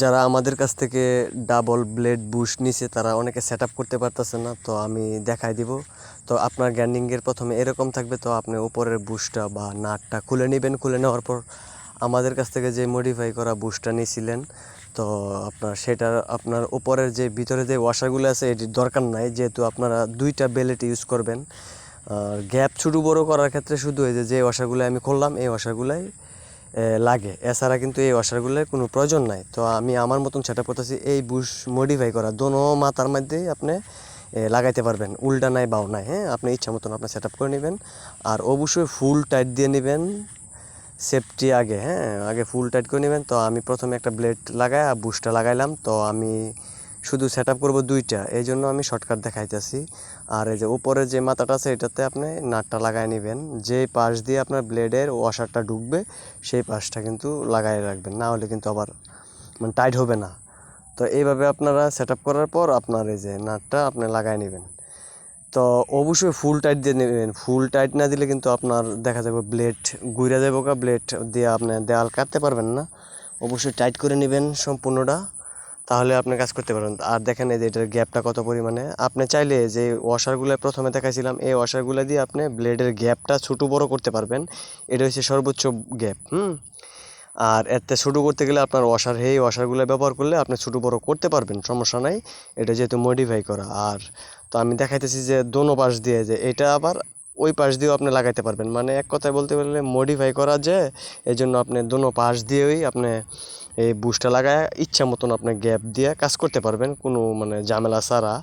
যারা আমাদের কাছ থেকে ডাবল ব্লেড বুশ নিছে, তারা অনেকে সেট আপ করতে পারতেছে না, তো আমি দেখাই দিব। তো আপনার গ্যান্ডিংয়ের প্রথমে এরকম থাকবে, তো আপনি উপরের বুশটা বা নাটটা খুলে নেবেন। খুলে নেওয়ার পর আমাদের কাছ থেকে যে মডিফাই করা বুশটা নিয়েছিলেন তো আপনার সেটা আপনার উপরের যে ভিতরে যে ওয়াশারগুলো আছে এটির দরকার নাই, যেহেতু আপনারা দুইটা বেলেট ইউজ করবেন। আর গ্যাপ ছোটো বড়ো করার ক্ষেত্রে শুধু এই যে ওয়াশারগুলো আমি করলাম এই ওয়াশারগুলাই লাগে। এছাড়া কিন্তু এই ওয়াশারগুলোর কোনো প্রয়োজন নাই। তো আমি আমার মতন সেটা করতেছি, এই বুশ মডিফাই করা। দোনো মাথার মধ্যেই আপনি লাগাইতে পারবেন। উল্টা নাই, বাও নাই হ্যাঁ? আপনি ইচ্ছা মতন আপনি সেট করে নেবেন। আর অবশ্যই ফুল টাইট দিয়ে নেবেন সেফটি আগে হ্যাঁ? আগে ফুল টাইট করে নেবেন। তো আমি প্রথমে একটা ব্লেড লাগাই, আর বুশটা লাগাইলাম। তো আমি শুধু সেট আপ করব দুইটা এই জন্য আমি শর্টকাট দেখাইতেছি। আর এই যে উপরে যে মাথাটা আছে, এটাতে আপনি নাটটা লাগাই নেবেন। যে পাশ দিয়ে আপনার ব্লেডের ওয়াশারটা ঢুকবে, সেই পাশটা কিন্তু লাগাই রাখবেন। না হলে কিন্তু আবার মানে টাইট হবে না। তো এইভাবে আপনারা সেট করার পর আপনার এই যে নাটটা আপনি লাগাই নেবেন। তো অবশ্যই ফুল টাইট দিয়ে নেবেন। ফুল টাইট না দিলে কিন্তু আপনার দেখা যাবে ব্লেড ঘুরে যাব কা ব্লেড দিয়ে আপনি দেয়াল কাটতে পারবেন না। অবশ্যই টাইট করে নেবেন সম্পূর্ণটা। তাহলে আপনি কাজ করতে পারেন আর দেখেন এই যে এটার গ্যাপটা কত পরিমাণে। আপনি চাইলে যে ওয়াশারগুলো প্রথমে দেখাইছিলাম, এই ওয়াশারগুলো দিয়ে আপনি ব্লেডের গ্যাপটা ছোটো বড় করতে পারবেন। এটা হচ্ছে সর্বোচ্চ গ্যাপ, হুম? আর এতে ছোটো করতে গেলে আপনার ওয়াশার হেই ওয়াশারগুলো ব্যবহার করলে আপনি ছোটো বড় করতে পারবেন, সমস্যা নাই। এটা যেহেতু মডিফাই করা, আর তো আমি দেখাইতেছি যে দোনো পাশ দিয়ে যে এটা আবার ওই পাশ দিয়েও আপনি লাগাইতে পারবেন। মানে এক কথায় বলতে পারলে মডিফাই করা যে এই জন্য আপনি দোনো পাশ দিয়েই আপনি এই বুশটা লাগায় ইচ্ছা মতন আপনি গ্যাপ দিয়ে কাজ করতে পারবেন, কোনো মানে ঝামেলা ছাড়া।